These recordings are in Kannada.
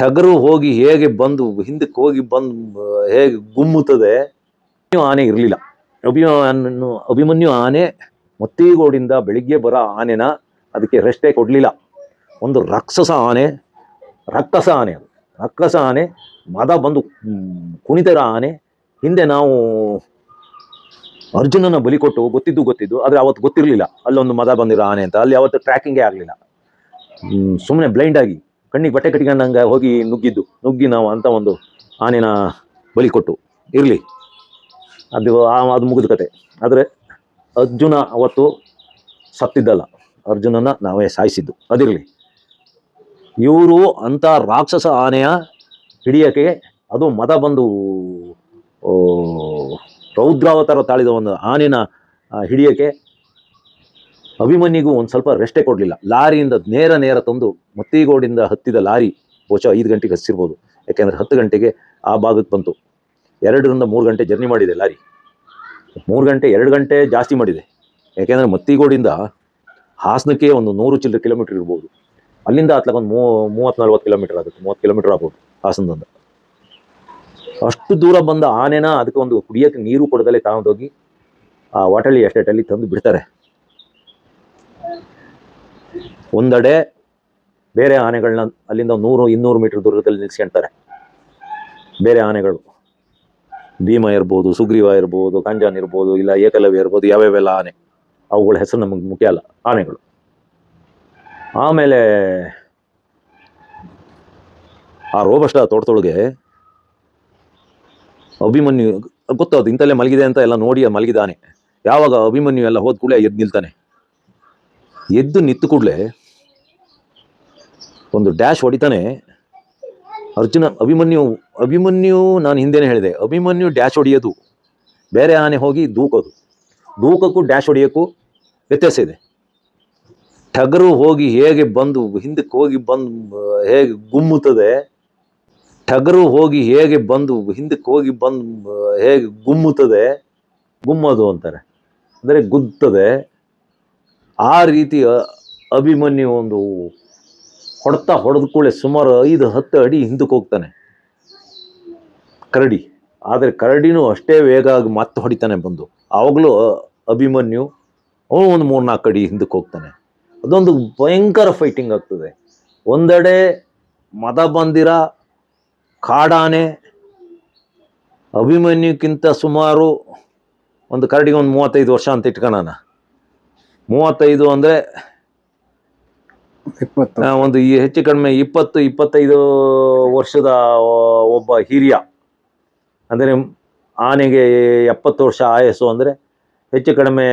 ಟಗರು ಹೋಗಿ ಹೇಗೆ ಬಂದು, ಹಿಂದಕ್ಕೆ ಹೋಗಿ ಬಂದು, ಹೇಗೆ ಗುಮ್ಮುತ್ತದೆ ಆನೆ ಇರಲಿಲ್ಲ. ಅಭಿಮನ್ಯು ಅಭಿಮನ್ಯು ಆನೆ ಮತ್ತೀಗೋಡಿಂದ ಬೆಳಿಗ್ಗೆ ಬರೋ ಆನೆನ ಅದಕ್ಕೆ ರೆಸ್ಟೇ ಕೊಡಲಿಲ್ಲ. ಒಂದು ರಾಕ್ಷಸ ಆನೆ ರಕ್ಕಸ ಆನೆ ಅದು. ರಕ್ಕಸ ಆನೆ, ಮದ ಬಂದು ಕುಣಿತರ ಆನೆ. ಹಿಂದೆ ನಾವು ಅರ್ಜುನನ ಬಲಿ ಕೊಟ್ಟು, ಗೊತ್ತಿದ್ದು ಗೊತ್ತಿದ್ದು, ಆದರೆ ಅವತ್ತು ಗೊತ್ತಿರಲಿಲ್ಲ. ಅಲ್ಲೊಂದು ಮದ ಬಂದಿರೋ ಆನೆ ಅಂತ. ಅಲ್ಲಿ ಅವತ್ತು ಟ್ರ್ಯಾಕಿಂಗೇ ಆಗಲಿಲ್ಲ. ಸುಮ್ಮನೆ ಬ್ಲೈಂಡ್ ಆಗಿ. ಕಣ್ಣಿಗೆ ಬಟ್ಟೆ ಕಟ್ಕೊಂಡಂಗೆ ಹೋಗಿ ನುಗ್ಗಿದ್ದು. ನುಗ್ಗಿ ನಾವು ಅಂತ ಒಂದು ಆನೆನ ಬಲಿ ಕೊಟ್ಟು. ಇರಲಿ. ಅದು ಅದು ಮುಗಿದ ಕತೆ. ಆದರೆ ಅರ್ಜುನ ಅವತ್ತು ಸತ್ತಿದ್ದಲ್ಲ. ಅರ್ಜುನನ ನಾವೇ ಸಾಯಿಸಿದ್ದು. ಅದಿರಲಿ. ಇವರು ಅಂಥ ರಾಕ್ಷಸ ಆನೆಯ ಹಿಡಿಯಕ್ಕೆ ಅದು ಮದ ಬಂದು ರೌದ್ರಾವತಾರ ತಾಳಿದ ಒಂದು ಆನೆನ ಹಿಡಿಯಕ್ಕೆ ಅಭಿಮನ್ಯಿಗೂ ಒಂದು ಸ್ವಲ್ಪ ರೆಸ್ಟೇ ಕೊಡಲಿಲ್ಲ. ಲಾರಿಯಿಂದ ನೇರ ನೇರ ತಂದು ಮತ್ತಿಗೋಡಿಂದ ಹತ್ತಿದ ಲಾರಿ ಬಹುಶಃ ಐದು ಗಂಟೆಗೆ ಹಸಿರ್ಬೋದು ಯಾಕೆಂದರೆ ಹತ್ತು ಗಂಟೆಗೆ ಆ ಭಾಗಕ್ಕೆ ಬಂತು. ಎರಡರಿಂದ ಮೂರು ಗಂಟೆ ಜರ್ನಿ ಮಾಡಿದೆ ಲಾರಿ. ಮೂರು ಗಂಟೆ, ಎರಡು ಗಂಟೆ ಜಾಸ್ತಿ ಮಾಡಿದೆ. ಯಾಕೆಂದರೆ ಮತ್ತಿಗೋಡಿಂದ ಹಾಸನಕ್ಕೆ ಒಂದು ನೂರು ಚಿಲ್ಲರೆ ಕಿಲೋಮೀಟರ್ ಇರ್ಬೋದು. ಅಲ್ಲಿಂದ ಅತ್ಲಾಗ ಒಂದು ಮೂ ಮೂವತ್ತು ನಲ್ವತ್ತು ಕಿಲೋಮೀಟರ್ ಆಗುತ್ತೆ. ಮೂವತ್ತು ಕಿಲೋಮೀಟರ್ ಆಗ್ಬೋದು ಹಾಸನದಿಂದ. ಅಷ್ಟು ದೂರ ಬಂದ ಆನೆನ ಅದಕ್ಕೆ ಒಂದು ಕುಡಿಯೋಕ್ಕೆ ನೀರು ಕೊಡದಲ್ಲೇ ತಗೊಂಡೋಗಿ ಆ ವಾಟಳ್ಳಿ ಎಸ್ಟೇಟಲ್ಲಿ ತಂದು ಬಿಡ್ತಾರೆ. ಒಂದೆಡೆ ಬೇರೆ ಆನೆಗಳನ್ನ ಅಲ್ಲಿಂದ ನೂರು, ಇನ್ನೂರು ಮೀಟರ್ ದೂರದಲ್ಲಿ ನಿಲ್ಸ್ಕೊಂತಾರೆ. ಬೇರೆ ಆನೆಗಳು. ಭೀಮ ಇರ್ಬೋದು, ಸುಗ್ರೀವ ಇರ್ಬೋದು ಕಂಜಾನ್ ಇರ್ಬೋದು, ಇಲ್ಲ ಏಕಲವ್ಯ ಇರ್ಬೋದು, ಯಾವ್ಯಾವೆಲ್ಲ ಆನೆ. ಅವುಗಳ ಹೆಸರು ನಮಗೆ ಮುಖ್ಯ ಅಲ್ಲ, ಆನೆಗಳು. ಆಮೇಲೆ ಆ ರೋಬಸ್ಟ ತೋಟದೊಳಗೆ ಅಭಿಮನ್ಯು ಗೊತ್ತದು ಇಂತಲ್ಲೇ ಮಲಗಿದೆ ಅಂತ ಎಲ್ಲ ನೋಡಿ ಮಲಗಿದಾನೆ ಯಾವಾಗ ಅಭಿಮನ್ಯು ಎಲ್ಲ ಹೋದ ಕೂಡಲೇ ಎದ್ದು ನಿಲ್ತಾನೆ. ಎದ್ದು ನಿಂತು ಕೂಡಲೇ ಒಂದು ಡ್ಯಾಶ್ ಹೊಡಿತಾನೆ. ಅರ್ಜುನ, ಅಭಿಮನ್ಯು ಅಭಿಮನ್ಯು ನಾನು ಹಿಂದೆನೇ ಹೇಳಿದೆ. ಅಭಿಮನ್ಯು ಡ್ಯಾಶ್ ಹೊಡೆಯೋದು. ಬೇರೆ ಆನೆ ಹೋಗಿ ದೂಕೋದು. ದೂಕಕ್ಕೂ ಡ್ಯಾಶ್ ಹೊಡಿಯೋಕ್ಕೂ ವ್ಯತ್ಯಾಸ ಇದೆ. ಟಗರು ಹೋಗಿ ಹೇಗೆ ಬಂದು, ಹಿಂದಕ್ಕೆ ಹೋಗಿ ಬಂದು, ಹೇಗೆ ಗುಮ್ಮುತ್ತದೆ? ಟಗರು ಹೋಗಿ ಹೇಗೆ ಬಂದು, ಹಿಂದಕ್ಕೆ ಹೋಗಿ ಬಂದು, ಹೇಗೆ ಗುಮ್ಮುತ್ತದೆ? ಗುಮ್ಮೋದು ಅಂತಾರೆ. ಅಂದರೆ ಗುದ್ದದೆ ಆ ರೀತಿ ಅಭಿಮನ್ಯು ಒಂದು ಹೊಡ್ತಾ ಹೊಡೆದ ಕೂಡಲೇ ಸುಮಾರು ಐದು, ಹತ್ತು ಅಡಿ ಹಿಂದಕ್ಕೆ ಹೋಗ್ತಾನೆ. ಕರಡಿ. ಆದರೆ ಕರಡಿನೂ ಅಷ್ಟೇ ವೇಗ ಆಗಿ ಮತ್ತೆ ಹೊಡಿತಾನೆ ಬಂದು. ಆವಾಗಲೂ ಅಭಿಮನ್ಯು ಅವನು ಒಂದು ಮೂರ್ನಾಲ್ಕು ಅಡಿ ಹಿಂದಕ್ಕೆ ಹೋಗ್ತಾನೆ. ಅದೊಂದು ಭಯಂಕರ ಫೈಟಿಂಗ್ ಆಗ್ತದೆ. ಒಂದೆಡೆ ಮದ ಬಂದಿರ, ಕಾಡಾನೆ, ಅಭಿಮನ್ಯುಕ್ಕಿಂತ ಸುಮಾರು ಒಂದು ಕರಡಿಗೆ ಒಂದು ಮೂವತ್ತೈದು ವರ್ಷ ಅಂತ ಇಟ್ಕೊಳ್ಳೋಣ ಮೂವತ್ತೈದು ಅಂದರೆ ಒಂದು ಈ ಹೆಚ್ಚು ಕಡಿಮೆ ಇಪ್ಪತ್ತು, ಇಪ್ಪತ್ತೈದು ವರ್ಷದ ಒಬ್ಬ ಹಿರಿಯ. ಅಂದರೆ ಆನೆಗೆ ಎಪ್ಪತ್ತು ವರ್ಷ ಆಯಸ್ಸು ಅಂದರೆ ಹೆಚ್ಚು ಕಡಿಮೆ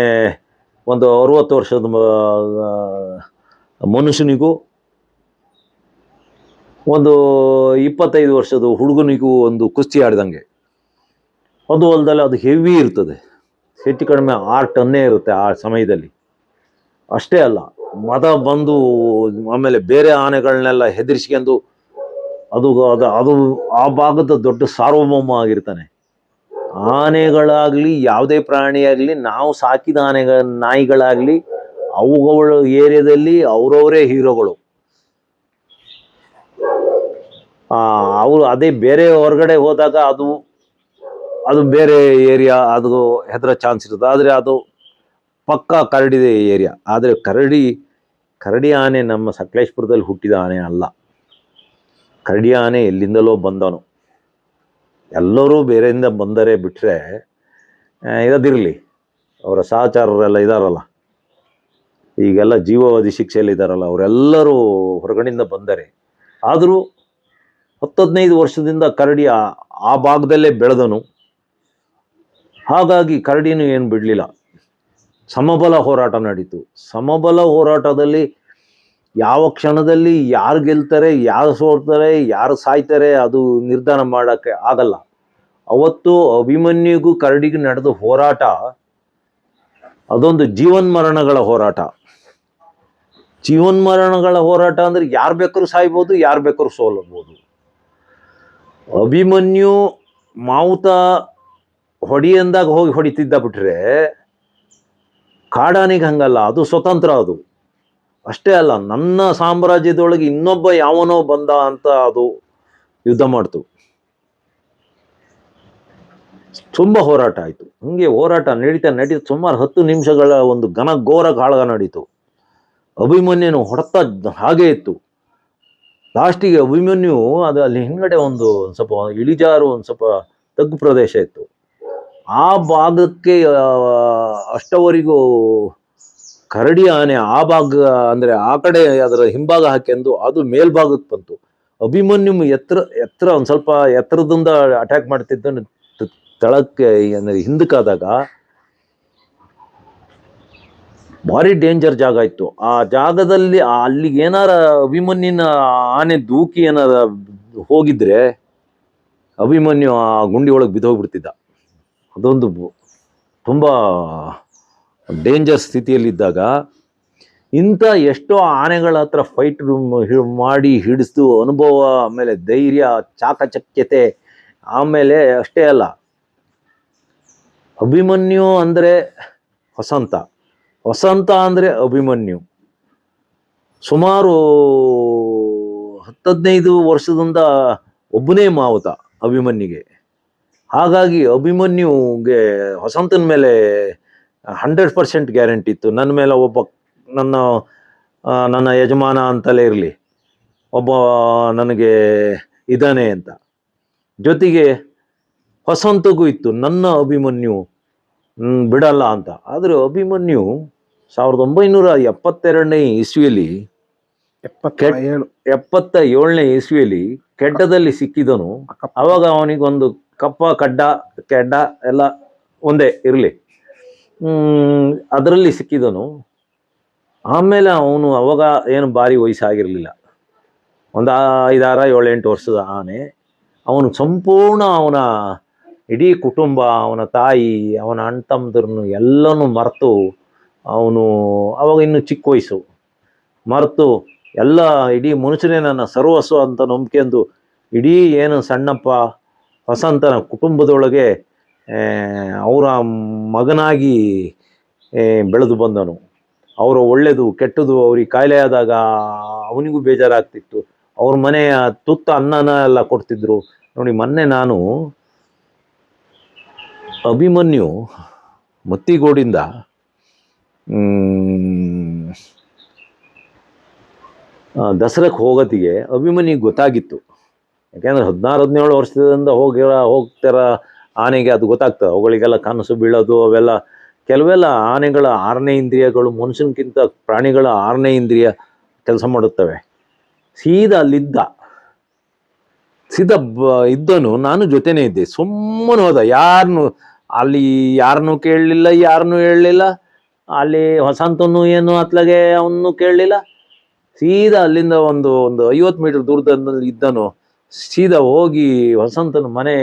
ಒಂದು ಅರುವತ್ತು ವರ್ಷದ ಮನುಷ್ಯನಿಗೂ ಒಂದು ಇಪ್ಪತ್ತೈದು ವರ್ಷದ ಹುಡುಗನಿಗೂ ಒಂದು ಕುಸ್ತಿ ಆಡಿದಂಗೆ. ಒಂದು ಹೊಲದಲ್ಲಿ ಅದು ಹೆವಿ ಇರ್ತದೆ. ಹೆಚ್ಚು ಕಡಿಮೆ ಆರು ಟನ್ನೇ ಇರುತ್ತೆ ಆ ಸಮಯದಲ್ಲಿ. ಅಷ್ಟೇ ಅಲ್ಲ. ಮದ ಬಂದು ಆಮೇಲೆ ಬೇರೆ ಆನೆಗಳನ್ನೆಲ್ಲ ಹೆದರಿಸ್ಕೊಂಡು ಅದು ಅದು ಅದು ಆ ಭಾಗದ ದೊಡ್ಡ ಸಾರ್ವಭೌಮ ಆಗಿರ್ತಾನೆ. ಆನೆಗಳಾಗಲಿ ಯಾವುದೇ ಪ್ರಾಣಿಯಾಗಲಿ ನಾವು ಸಾಕಿದ ಆನೆಗಳ ನಾಯಿಗಳಾಗಲಿ ಅವುಗಳ ಏರಿಯಾದಲ್ಲಿ ಅವರವರೇ ಹೀರೋಗಳು. ಅವರು ಅದೇ ಬೇರೆ ಹೊರಗಡೆ ಹೋದಾಗ ಅದು ಅದು ಬೇರೆ ಏರಿಯಾ, ಅದು ಹೆದರ ಚಾನ್ಸ್ ಇರುತ್ತೆ ಆದರೆ ಅದು ಪಕ್ಕ ಕರಡಿದೆ ಏರಿಯಾ. ಆದರೆ ಕರಡಿ ಕರಡಿ ಆನೆ ನಮ್ಮ ಸಕಲೇಶ್ಪುರದಲ್ಲಿ ಹುಟ್ಟಿದ ಆನೆ ಅಲ್ಲ. ಕರಡಿ ಆನೆ ಎಲ್ಲಿಂದಲೋ ಬಂದವನು. ಎಲ್ಲರೂ ಬೇರೆಯಿಂದ ಬಂದರೆ ಬಿಟ್ಟರೆ ಇರೋದಿರಲಿ ಅವರ ಸಹಚಾರರೆಲ್ಲ ಇದಾರಲ್ಲ. ಈಗೆಲ್ಲ ಜೀವಾವಧಿ ಶಿಕ್ಷೆಯಲ್ಲಿ ಇದ್ದಾರಲ್ಲ ಅವರೆಲ್ಲರೂ ಹೊರಗಡೆಯಿಂದ ಬಂದರೆ, ಆದರೂ ಹತ್ತು ಹದಿನೈದು ವರ್ಷದಿಂದ ಕರಡಿ ಆ ಭಾಗದಲ್ಲೇ ಬೆಳೆದನು. ಹಾಗಾಗಿ ಕರಡಿನೂ ಏನು ಬಿಡಲಿಲ್ಲ. ಸಮಬಲ ಹೋರಾಟ ನಡೀತು. ಸಮಬಲ ಹೋರಾಟದಲ್ಲಿ ಯಾವ ಕ್ಷಣದಲ್ಲಿ ಯಾರು ಗೆಲ್ತಾರೆ, ಯಾರು ಸೋಲ್ತಾರೆ, ಯಾರು ಸಾಯ್ತಾರೆ ಅದು ನಿರ್ಧಾರ ಮಾಡೋಕ್ಕೆ ಆಗಲ್ಲ. ಅವತ್ತು ಅಭಿಮನ್ಯುಗೂ ಕರಡಿಗೂ ನಡೆದ ಹೋರಾಟ ಅದೊಂದು ಜೀವನ್ಮರಣಗಳ ಹೋರಾಟ. ಜೀವನ್ಮರಣಗಳ ಹೋರಾಟ ಅಂದ್ರೆ ಯಾರು ಬೇಕಾದ್ರೂ ಸಾಯ್ಬೋದು, ಯಾರು ಬೇಕಾದ್ರೂ ಸೋಲಬಹುದು ಅಭಿಮನ್ಯು ಮಾವುತ ಹೊಡಿ ಅಂದಾಗ ಹೋಗಿ ಹೊಡಿತಿದ್ದ ಬಿಟ್ರೆ ಕಾಡಾನಿಗೆ ಹಂಗಲ್ಲ, ಅದು ಸ್ವತಂತ್ರ ಅದು. ಅಷ್ಟೇ ಅಲ್ಲ, ನನ್ನ ಸಾಮ್ರಾಜ್ಯದೊಳಗೆ ಇನ್ನೊಬ್ಬ ಯಾವನೋ ಬಂದ ಅಂತ ಅದು ಯುದ್ಧ ಮಾಡ್ತು. ತುಂಬ ಹೋರಾಟ ಆಯಿತು. ಹಂಗೆ ಹೋರಾಟ ನಡೀತಾ ನಡೀತು ಸುಮಾರು ಹತ್ತು ನಿಮಿಷಗಳ ಒಂದು ಘನ ಘೋರ ಕಾಳಗ ನಡೀತು. ಅಭಿಮನ್ಯನು ಹೊಡೆತ ಹಾಗೆ ಇತ್ತು. ಲಾಸ್ಟಿಗೆ ಅಭಿಮನ್ಯು ಅದು ಅಲ್ಲಿ ಹಿಂದ್ಗಡೆ ಒಂದು ಸ್ವಲ್ಪ ಇಳಿಜಾರು ಒಂದು ಸ್ವಲ್ಪ ತಗ್ಗು ಪ್ರದೇಶ ಇತ್ತು. ಆ ಭಾಗಕ್ಕೆ ಅಷ್ಟವರೆಗೂ ಕರಡಿ ಆನೆ ಆ ಭಾಗ, ಅಂದ್ರೆ ಆ ಕಡೆ ಅದರ ಹಿಂಭಾಗ ಹಾಕೆಂದು ಅದು ಮೇಲ್ಭಾಗಕ್ಕೆ ಬಂತು. ಅಭಿಮನ್ಯು ಎತ್ತರ ಎತ್ತರ, ಒಂದು ಸ್ವಲ್ಪ ಎತ್ತರದಿಂದ ಅಟ್ಯಾಕ್ ಮಾಡ್ತಿದ್ದನ್ನು ತಳಕ್ಕೆ, ಅಂದ್ರೆ ಹಿಂದಕ್ಕಾದಾಗ ಭಾರಿ ಡೇಂಜರ್ ಜಾಗ ಇತ್ತು. ಆ ಜಾಗದಲ್ಲಿ ಅಲ್ಲಿ ಏನಾರ ಅಭಿಮನ್ಯುನ ಆನೆ ದೂಕಿ ಏನಾರ ಹೋಗಿದ್ರೆ ಅಭಿಮನ್ಯು ಆ ಗುಂಡಿ ಒಳಗೆ ಬಿದ್ದೋಗ್ಬಿಡ್ತಿದ್ದ. ಅದೊಂದು ತುಂಬ ಡೇಂಜರ್ ಸ್ಥಿತಿಯಲ್ಲಿದ್ದಾಗ ಇಂಥ ಎಷ್ಟೋ ಆನೆಗಳ ಹತ್ರ ಫೈಟ್ ಮಾಡಿ ಹಿಡಿಸ್ತು ಅನುಭವ ಆಮೇಲೆ ಧೈರ್ಯ, ಚಾಕಚಕ್ಯತೆ ಆಮೇಲೆ ಅಷ್ಟೇ ಅಲ್ಲ. ಅಭಿಮನ್ಯು ಅಂದರೆ ವಸಂತ. ವಸಂತ ಅಂದರೆ ಅಭಿಮನ್ಯು. ಸುಮಾರು ಹತ್ತದೈದು ವರ್ಷದಿಂದ ಒಬ್ಬನೇ ಮಾವುತ ಅಭಿಮನ್ಯುಗೆ. ಹಾಗಾಗಿ ಅಭಿಮನ್ಯುಗೆ ವಸಂತನ ಮೇಲೆ ಹಂಡ್ರೆಡ್ ಪರ್ಸೆಂಟ್ ಗ್ಯಾರಂಟಿ ಇತ್ತು. ನನ್ನ ಮೇಲೆ ಒಬ್ಬ ನನ್ನ ನನ್ನ ಯಜಮಾನ ಅಂತಲೇ ಇರಲಿ. ಒಬ್ಬ ನನಗೆ ಇದ್ದಾನೆ ಅಂತ. ಜೊತೆಗೆ ವಸಂತಗೂ ಇತ್ತು. ನನ್ನ ಅಭಿಮನ್ಯು ಬಿಡಲ್ಲ ಅಂತ. ಆದರೆ ಅಭಿಮನ್ಯು ಸಾವಿರದ ಒಂಬೈನೂರ ಎಪ್ಪತ್ತೆರಡನೇ ಇಸ್ವಿಯಲ್ಲಿ ಎಪ್ಪತ್ತ ಏಳು. ಎಪ್ಪತ್ತ ಏಳನೇ ಇಸ್ವಿಯಲ್ಲಿ ಕೆಡ್ಡದಲ್ಲಿ ಸಿಕ್ಕಿದನು. ಅವಾಗ ಅವನಿಗೊಂದು ಕಪ್ಪ, ಕಡ್ಡ, ಕೆಡ್ಡ ಎಲ್ಲ ಒಂದೇ ಇರಲಿ. ಅದರಲ್ಲಿ ಸಿಕ್ಕಿದನು. ಆಮೇಲೆ ಅವನು ಅವಾಗ ಏನು ಭಾರಿ ವಯಸ್ಸಾಗಿರಲಿಲ್ಲ. ಒಂದು ಐದಾರ, ಏಳೆಂಟು ವರ್ಷದ ಆನೆ. ಅವನು ಸಂಪೂರ್ಣ ಅವನ ಇಡೀ ಕುಟುಂಬ, ಅವನ ತಾಯಿ, ಅವನ ಅಣ್ಣ ತಮ್ಮದ್ರನ್ನು ಎಲ್ಲನೂ ಮರೆತು ಅವನು ಅವಾಗ ಇನ್ನು ಚಿಕ್ಕ ವಯಸ್ಸು. ಮರೆತು ಎಲ್ಲ ಇಡೀ ಮನುಷ್ಯನೇ ನನ್ನ ಸರ್ವಸ್ವ ಅಂತ ನಂಬ್ಕೆಂದು ಇಡೀ ಏನು ಸಣ್ಣಪ್ಪ ವಸಂತನ ಕುಟುಂಬದೊಳಗೆ ಅವರ ಮಗನಾಗಿ ಬೆಳೆದು ಬಂದನು. ಅವರ ಒಳ್ಳೆಯದು ಕೆಟ್ಟದು ಅವ್ರಿಗೆ ಕಾಯಿಲೆ ಆದಾಗ ಅವನಿಗೂ ಬೇಜಾರಾಗ್ತಿತ್ತು. ಅವ್ರ ಮನೆಯ ತುತ್ತ ಅನ್ನನ ಎಲ್ಲ ಕೊಡ್ತಿದ್ರು. ನೋಡಿ, ಮೊನ್ನೆ ನಾನು ಅಭಿಮನ್ಯು ಮತ್ತಿಗೋಡಿಂದ ದಸರಕ್ಕೆ ಹೋಗೋತ್ತಿಗೆ ಅಭಿಮನ್ಯಿಗೆ ಗೊತ್ತಾಗಿತ್ತು. ಯಾಕೆಂದ್ರೆ ಹದಿನಾರು ಹದಿನೇಳು ವರ್ಷದಿಂದ ಹೋಗಿ ಹೋಗ್ತಾರ ಆನೆಗೆ ಅದು ಗೊತ್ತಾಗ್ತದೆ. ಅವುಗಳಿಗೆಲ್ಲ ಕನಸು ಬೀಳೋದು, ಅವೆಲ್ಲ ಕೆಲವೆಲ್ಲ ಆನೆಗಳ ಆರನೇ ಇಂದ್ರಿಯಗಳು ಮನುಷ್ಯನಕ್ಕಿಂತ ಪ್ರಾಣಿಗಳ ಆರನೇ ಇಂದ್ರಿಯ ಕೆಲಸ ಮಾಡುತ್ತವೆ. ಸೀದಾ ಅಲ್ಲಿದ್ದ, ಸೀದಾ ಬ ಇದ್ದನು ನಾನು ಜೊತೆನೇ ಇದ್ದೆ. ಸುಮ್ಮನೆ ಹೋದ. ಯಾರನ್ನು ಅಲ್ಲಿ ಯಾರನ್ನು ಕೇಳಲಿಲ್ಲ, ಯಾರನ್ನೂ ಹೇಳಲಿಲ್ಲ. ಅಲ್ಲಿ ಹೊಸಂತನು ಏನು ಅತ್ಲಾಗೆ ಅವನು ಕೇಳಲಿಲ್ಲ. ಸೀದಾ ಅಲ್ಲಿಂದ ಒಂದು ಒಂದು ಐವತ್ತು ಮೀಟರ್ ದೂರದಲ್ಲಿ ಇದ್ದನು ಸೀದಾ ಹೋಗಿ ವಸಂತನ ಮನೆ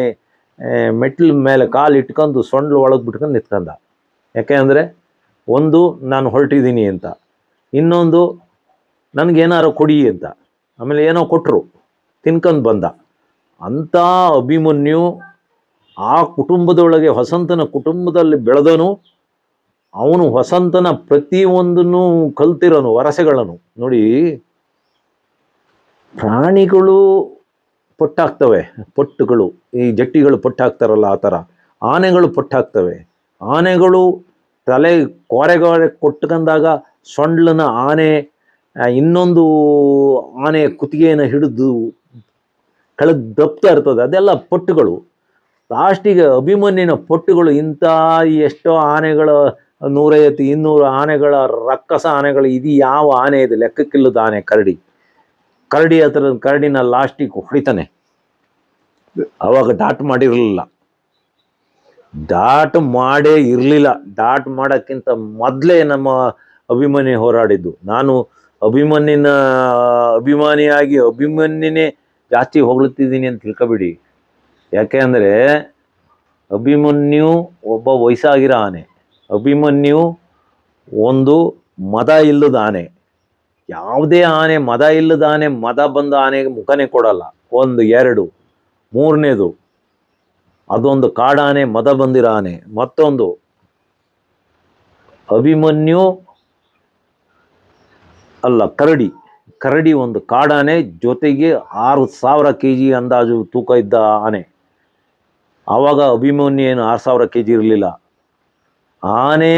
ಮೆಟ್ಲ ಮೇಲೆ ಕಾಲು ಇಟ್ಕೊಂಡು ಸೊಂಡ್ಲು ಒಳಗೆ ಬಿಟ್ಕೊಂಡು ನಿಂತ್ಕೊಂಡ ಯಾಕೆ ಅಂದರೆ, ಒಂದು, ನಾನು ಹೊರಟಿದ್ದೀನಿ ಅಂತ. ಇನ್ನೊಂದು, ನನಗೇನಾರು ಕೊಡಿ ಅಂತ. ಆಮೇಲೆ ಏನೋ ಕೊಟ್ಟರು ತಿನ್ಕೊಂಡು ಬಂದ. ಅಂಥ ಅಭಿಮನ್ಯು ಆ ಕುಟುಂಬದೊಳಗೆ ವಸಂತನ ಕುಟುಂಬದಲ್ಲಿ ಬೆಳೆದನು. ಅವನು ವಸಂತನ ಪ್ರತಿಯೊಂದನ್ನು ಕಲ್ತಿರೋನು ವರಸೆಗಳನ್ನು ನೋಡಿ, ಪ್ರಾಣಿಗಳು ಪೊಟ್ಟಾಗ್ತವೆ, ಪೊಟ್ಟುಗಳು, ಈ ಜಟ್ಟಿಗಳು ಪೊಟ್ಟಾಗ್ತಾರಲ್ಲ ಆ ಥರ. ಆನೆಗಳು ಪೊಟ್ಟಾಗ್ತವೆ. ಆನೆಗಳು ತಲೆ ಕೋರೆಗೋರೆ ಕೊಟ್ಕೊಂಡಾಗ ಸೊಂಡ್ಲನ ಆನೆ ಇನ್ನೊಂದು ಆನೆ ಕುತ್ತಿಗೆಯನ್ನು ಹಿಡಿದು ಕಳೆದು ದಪ್ತಾ ಇರ್ತದೆ. ಅದೆಲ್ಲ ಪೊಟ್ಟುಗಳು. ಲಾಸ್ಟಿಗೆ ಅಭಿಮನ್ಯನ ಪೊಟ್ಟುಗಳು ಇಂಥ ಎಷ್ಟೋ ಆನೆಗಳ, ನೂರೈವತ್ತು ಇನ್ನೂರು ಆನೆಗಳ ರಕ್ಕಸ ಆನೆಗಳು ಇದು ಯಾವ ಆನೆ ಇದೆ? ಲೆಕ್ಕಕ್ಕಿಲ್ಲದ ಆನೆ ಕರಡಿ. ಕರಡಿ ಹತ್ರ, ಕರಡಿನ ಲಾಸ್ಟಿಗೆ ಹೊಡಿತಾನೆ. ಅವಾಗ ಡಾಟ್ ಮಾಡಿರಲಿಲ್ಲ. ಡಾಟ್ ಮಾಡೇ ಇರಲಿಲ್ಲ. ಡಾಟ್ ಮಾಡೋಕ್ಕಿಂತ ಮೊದಲೇ ನಮ್ಮ ಅಭಿಮನ್ಯು ಹೋರಾಡಿದ್ದು. ನಾನು ಅಭಿಮನ್ಯನ, ಅಭಿಮಾನಿಯಾಗಿ ಅಭಿಮನ್ಯನೇ ಜಾಸ್ತಿ ಹೊಗಳುತ್ತಿದ್ದೀನಿ ಅಂತ ತಿಳ್ಕೊಬಿಡಿ. ಯಾಕೆ ಅಂದರೆ ಅಭಿಮನ್ಯು ಒಬ್ಬ ವಯಸ್ಸಾಗಿರೋ ಆನೆ. ಅಭಿಮನ್ಯು ಒಂದು ಮದ ಇಲ್ಲದ ಆನೆ. ಯಾವುದೇ ಆನೆ, ಮದ ಇಲ್ಲದ ಆನೆ, ಮದ ಬಂದ ಆನೆಗೆ ಮುಖನೇ ಕೊಡಲ್ಲ. ಒಂದು, ಎರಡು, ಮೂರನೇದು, ಅದೊಂದು ಕಾಡಾನೆ ಮದ ಬಂದಿರೋ ಆನೆ. ಮತ್ತೊಂದು, ಅಭಿಮನ್ಯು ಅಲ್ಲ, ಕರಡಿ. ಕರಡಿ ಒಂದು ಕಾಡಾನೆ ಜೊತೆಗೆ ಆರು ಸಾವಿರ ಕೆ ಜಿ ಅಂದಾಜು ತೂಕ ಇದ್ದ ಆನೆ. ಆವಾಗ ಅಭಿಮನ್ಯು ಏನು ಆರು ಸಾವಿರ ಕೆ ಜಿ ಇರಲಿಲ್ಲ. ಆನೆ,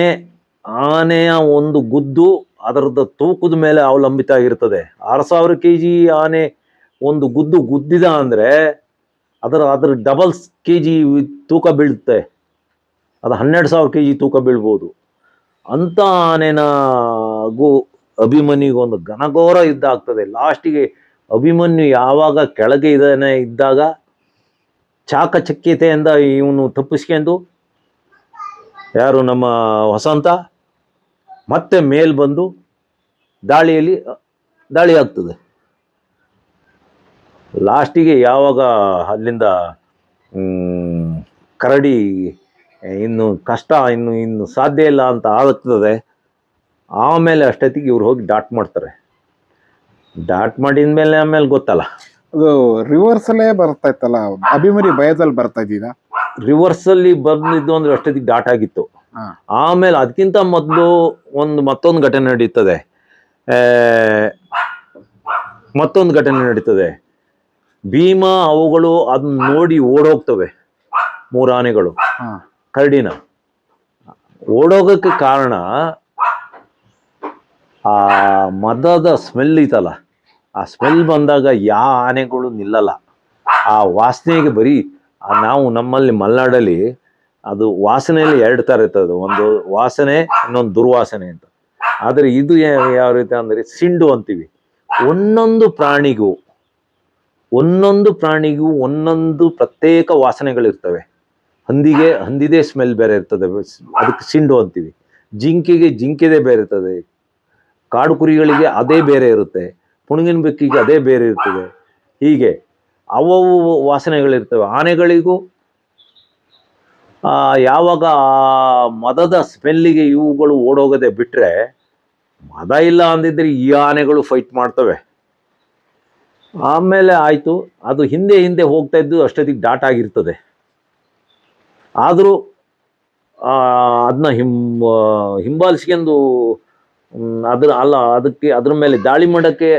ಆನೆಯ ಒಂದು ಗುದ್ದು ಅದರದ ತೂಕದ ಮೇಲೆ ಅವಲಂಬಿತ ಆಗಿರ್ತದೆ. ಆರು ಸಾವಿರ ಕೆ ಜಿ ಆನೆ ಒಂದು ಗುದ್ದು ಗುದ್ದಿದ ಅಂದರೆ ಅದರ ಅದರ ಡಬಲ್ಸ್ ಕೆ ಜಿ ತೂಕ ಬೀಳುತ್ತೆ. ಅದು ಹನ್ನೆರಡು ಸಾವಿರ ಕೆ ಜಿ ತೂಕ ಬೀಳ್ಬೋದು. ಅಂಥ ಆನೆನಗೂ ಅಭಿಮನ್ಯುಗೆ ಒಂದು ಘನಘೋರ ಯುದ್ಧ ಆಗ್ತದೆ. ಲಾಸ್ಟಿಗೆ ಅಭಿಮನ್ಯು ಯಾವಾಗ ಕೆಳಗೆ ಇದ್ದಾನೆ, ಇದ್ದಾಗ ಚಾಕಚಕ್ಯತೆಯಿಂದ ಇವನು ತಪ್ಪಿಸ್ಕೊಂಡು, ಯಾರು ನಮ್ಮ ವಸಂತ? ಮತ್ತೆ ಮೇಲ್ ಬಂದು ದಾಳಿಯಲ್ಲಿ ದಾಳಿ ಆಗ್ತದೆ. ಲಾಸ್ಟಿಗೆ ಯಾವಾಗ ಅಲ್ಲಿಂದ ಕರಡಿ ಇನ್ನು ಕಷ್ಟ ಇನ್ನು ಇನ್ನು ಸಾಧ್ಯ ಇಲ್ಲ ಅಂತ ಆಗ್ತದೆ ಆಮೇಲೆ ಅಷ್ಟೊತ್ತಿಗೆ ಇವ್ರು ಹೋಗಿ ಡಾಟ್ ಮಾಡ್ತಾರೆ. ಡಾಟ್ ಮಾಡಿದ ಮೇಲೆ ಆಮೇಲೆ ಗೊತ್ತಲ್ಲ. ಅದು ರಿವರ್ಸಲ್ಲೇ ಬರ್ತಾ ಇತ್ತಲ್ಲ? ಅಭಿಮರಿ ಭಯದಲ್ಲಿ ಬರ್ತಾ ಇದ್ದೀರಾ? ರಿವರ್ಸಲ್ಲಿ ಬಂದಿದ್ದು ಅಂದ್ರೆ ಅಷ್ಟೊತ್ತಿಗೆ ಡಾಟ್ ಆಗಿತ್ತು. ಆಮೇಲೆ ಅದಕ್ಕಿಂತ ಮೊದಲು ಒಂದು ಮತ್ತೊಂದು ಘಟನೆ ನಡೀತದೆ. ಮತ್ತೊಂದು ಘಟನೆ ನಡೀತದೆ. ಭೀಮ ಅವುಗಳು ಅದನ್ನ ನೋಡಿ ಓಡೋಗ್ತವೆ. ಮೂರು ಆನೆಗಳು ಕರಡಿನ. ಓಡೋಗಕ್ಕೆ ಕಾರಣ ಆ ಮದದ ಸ್ಮೆಲ್ ಐತಲ್ಲ ಆ ಸ್ಮೆಲ್ ಬಂದಾಗ ಯಾವ ಆನೆಗಳು ನಿಲ್ಲಲ್ಲ. ಆ ವಾಸನೆಗೆ ಬರೀ ನಾವು ನಮ್ಮಲ್ಲಿ ಮಲೆನಾಡಲ್ಲಿ ಅದು ವಾಸನೆಯಲ್ಲಿ ಎರಡು ಥರ ಇರ್ತದೆ. ಒಂದು ವಾಸನೆ, ಇನ್ನೊಂದು ದುರ್ವಾಸನೆ ಅಂತ. ಆದರೆ ಇದು ಯಾವ ರೀತಿ ಅಂದರೆ ಸಿಂಡು ಅಂತೀವಿ. ಒಂದೊಂದು ಪ್ರಾಣಿಗೂ ಒಂದೊಂದು ಪ್ರಾಣಿಗೂ ಒಂದೊಂದು ಪ್ರತ್ಯೇಕ ವಾಸನೆಗಳಿರ್ತವೆ. ಹಂದಿಗೆ, ಹಂದಿದೇ ಸ್ಮೆಲ್ ಬೇರೆ ಇರ್ತದೆ. ಅದಕ್ಕೆ ಸಿಂಡು ಅಂತೀವಿ. ಜಿಂಕೆಗೆ ಜಿಂಕೆದೇ ಬೇರೆ ಇರ್ತದೆ. ಕಾಡು ಕುರಿಗಳಿಗೆ ಅದೇ ಬೇರೆ ಇರುತ್ತೆ. ಪುಣಗಿನ ಬೆಕ್ಕಿಗೆ ಅದೇ ಬೇರೆ ಇರ್ತದೆ. ಹೀಗೆ ಅವು ವಾಸನೆಗಳಿರ್ತವೆ. ಆನೆಗಳಿಗೂ ಯಾವಾಗ ಮದದ ಸ್ಮೆಲ್ಲಿಗೆ ಇವುಗಳು ಓಡೋಗದೆ ಬಿಟ್ಟರೆ ಮದ ಇಲ್ಲ ಅಂದಿದ್ರೆ ಈ ಆನೆಗಳು ಫೈಟ್ ಮಾಡ್ತವೆ. ಆಮೇಲೆ ಆಯಿತು, ಅದು ಹಿಂದೆ ಹಿಂದೆ ಹೋಗ್ತಾ ಇದ್ದು ಅಷ್ಟೊತ್ತಿಗೆ ಡಾಟ್ ಆಗಿರ್ತದೆ. ಆದರೂ ಅದನ್ನ ಹಿಂ ಹಿಂಬಾಲಿಸ್ಕೊಂಡು ಅದ್ರ, ಅಲ್ಲ, ಅದಕ್ಕೆ, ಅದ್ರ ಮೇಲೆ ದಾಳಿ ಮಾಡೋಕ್ಕೆ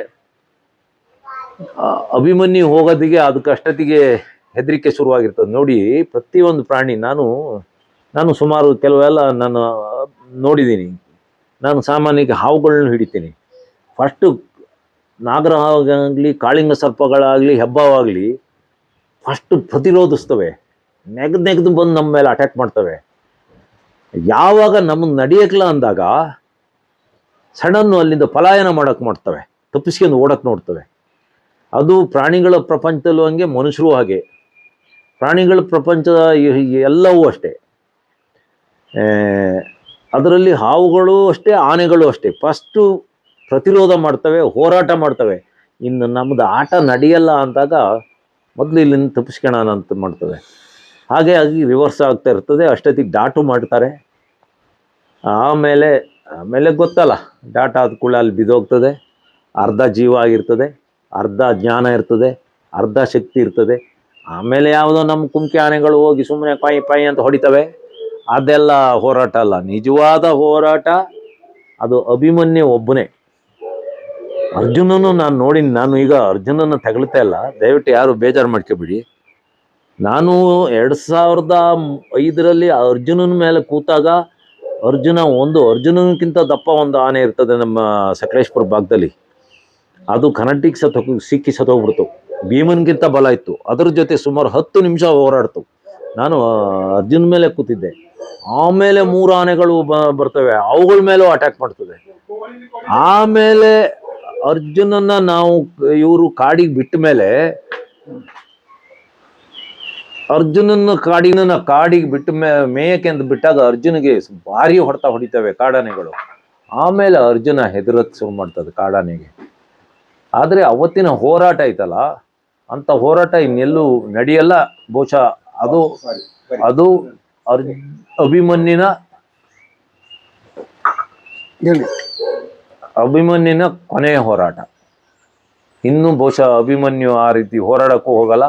ಅಭಿಮನ್ಯು ಹೋಗೋದಿಗೆ ಅದಕ್ಕೆ ಅಷ್ಟೊತ್ತಿಗೆ ಹೆದರಿಕೆ ಶುರುವಾಗಿರ್ತದೆ. ನೋಡಿ, ಪ್ರತಿಯೊಂದು ಪ್ರಾಣಿ, ನಾನು ನಾನು ಸುಮಾರು ಕೆಲವೆಲ್ಲ ನಾನು ನೋಡಿದ್ದೀನಿ. ನಾನು ಸಾಮಾನ್ಯಕ್ಕೆ ಹಾವುಗಳನ್ನ ಹಿಡಿತೀನಿ. ಫಸ್ಟು ನಾಗರ ಹಾವಾಗಲಿ ಕಾಳಿಂಗ ಸರ್ಪಗಳಾಗಲಿ, ಹೆಬ್ಬಾವಾಗಲಿ ಫಸ್ಟು ಪ್ರತಿರೋಧಿಸ್ತವೆ. ನೆಗ್ದು ನೆಗ್ದು ಬಂದು ನಮ್ಮ ಮೇಲೆ ಅಟ್ಯಾಕ್ ಮಾಡ್ತವೆ. ಯಾವಾಗ ನಮಗೆ ನಡೆಯಕ್ಲ ಅಂದಾಗ, ಸಡನ್ನು ಅಲ್ಲಿಂದ ಪಲಾಯನ ಮಾಡೋಕ್ಕೆ ಮಾಡ್ತವೆ. ತಪ್ಪಿಸ್ಕೊಂಡು ಓಡಕ್ಕೆ ನೋಡ್ತವೆ. ಅದು ಪ್ರಾಣಿಗಳ ಪ್ರಪಂಚದಲ್ಲೂ ಹಂಗೆ, ಮನುಷ್ಯರು ಹಾಗೆ. ಪ್ರಾಣಿಗಳ ಪ್ರಪಂಚದ ಎಲ್ಲವೂ ಅಷ್ಟೇ. ಅದರಲ್ಲಿ ಹಾವುಗಳು ಅಷ್ಟೇ, ಆನೆಗಳು ಅಷ್ಟೇ. ಫಸ್ಟು ಪ್ರತಿರೋಧ ಮಾಡ್ತವೆ, ಹೋರಾಟ ಮಾಡ್ತವೆ. ಇನ್ನು ನಮ್ಮದು ಆಟ ನಡೆಯಲ್ಲ ಅಂದಾಗ ಮೊದಲು ಇಲ್ಲಿಂದ ತಪ್ಪಿಸ್ಕೊಳ್ಳೋಣ ಅಂತ ಮಾಡ್ತವೆ. ಹಾಗೆ ಆಗಿ ರಿವರ್ಸ್ ಆಗ್ತಾ ಇರ್ತದೆ. ಅಷ್ಟೊತ್ತಿಗೆ ಡಾಟು ಮಾಡ್ತಾರೆ. ಆಮೇಲೆ ಆಮೇಲೆ ಗೊತ್ತಲ್ಲ, ಡಾಟ ಆದ ಕೂಡ ಅಲ್ಲಿ ಬಿದ್ದೋಗ್ತದೆ. ಅರ್ಧ ಜೀವ ಆಗಿರ್ತದೆ, ಅರ್ಧ ಜ್ಞಾನ ಇರ್ತದೆ, ಅರ್ಧ ಶಕ್ತಿ ಇರ್ತದೆ. ಆಮೇಲೆ ಯಾವುದೋ ನಮ್ಮ ಕುಮ್ಕಿ ಆನೆಗಳು ಹೋಗಿ ಸುಮ್ಮನೆ ಪಾಯಿ ಪಾಯಿ ಅಂತ ಹೊಡಿತವೆ. ಅದೆಲ್ಲ ಹೋರಾಟ ಅಲ್ಲ. ನಿಜವಾದ ಹೋರಾಟ, ಅದು ಅಭಿಮನ್ಯು ಒಬ್ಬನೇ. ಅರ್ಜುನನು ನಾನು ನೋಡಿ ನಾನು ಈಗ ಅರ್ಜುನನ ತಗಳ್ತಾ ಇಲ್ಲ. ದಯವಿಟ್ಟು ಯಾರು ಬೇಜಾರು ಮಾಡ್ಕೊಬಿಡಿ. ನಾನು ಎರಡು ಸಾವಿರದ ಐದರಲ್ಲಿ ಅರ್ಜುನನ ಮೇಲೆ ಕೂತಾಗ ಅರ್ಜುನ ಒಂದು ಅರ್ಜುನನಕ್ಕಿಂತ ದಪ್ಪ ಒಂದು ಆನೆ ಇರ್ತದೆ ನಮ್ಮ ಸಕಲೇಶ್ಪುರ ಭಾಗದಲ್ಲಿ. ಅದು ಕನ್ನಡಿಗೆ ಸತ್ತು ಸಿಕ್ಕಿ ಸತ್ತೋಗ್ಬಿಡ್ತು ಭೀಮನ್ಗಿಂತ ಬಲ ಇತ್ತು. ಅದ್ರ ಜೊತೆ ಸುಮಾರು ಹತ್ತು ನಿಮಿಷ ಹೋರಾಡ್ತು. ನಾನು ಅರ್ಜುನ ಮೇಲೆ ಕೂತಿದ್ದೆ. ಆಮೇಲೆ ಮೂರು ಆನೆಗಳು ಬರ್ತವೆ. ಅವುಗಳ ಮೇಲೂ ಅಟ್ಯಾಕ್ ಮಾಡ್ತದೆ. ಆಮೇಲೆ ಅರ್ಜುನನ್ನ ನಾವು, ಇವರು ಕಾಡಿಗೆ ಬಿಟ್ಟ ಮೇಲೆ ಅರ್ಜುನನ ಕಾಡಿನ ಕಾಡಿಗೆ ಬಿಟ್ಟ ಮೇಯಕ್ಕೆ ಅಂತ ಬಿಟ್ಟಾಗ ಅರ್ಜುನಿಗೆ ಭಾರಿ ಹೊಡೆತ ಹೊಡಿತವೆ ಕಾಡಾನೆಗಳು. ಆಮೇಲೆ ಅರ್ಜುನ ಹೆದರಕ್ಕೆ ಶುರು ಮಾಡ್ತದೆ ಕಾಡಾನೆಗೆ. ಆದರೆ ಅವತ್ತಿನ ಹೋರಾಟ ಐತಲ್ಲ ಅಂತ ಹೋರಾಟ ಇನ್ನೆಲ್ಲೂ ನಡೆಯಲ್ಲ. ಬಹುಶಃ ಅದು ಅದು ಅರ್ ಅಭಿಮನ್ಯುನ ಅಭಿಮನ್ಯುನ ಕೊನೆಯ ಹೋರಾಟ. ಇನ್ನು ಬಹುಶಃ ಅಭಿಮನ್ಯು ಆ ರೀತಿ ಹೋರಾಡಕ್ಕೂ ಹೋಗಲ್ಲ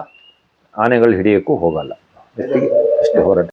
ಆನೆಗಳು ಹಿಡಿಯಕ್ಕೂ ಹೋಗಲ್ಲ. ಅಷ್ಟೇ ಹೋರಾಟ.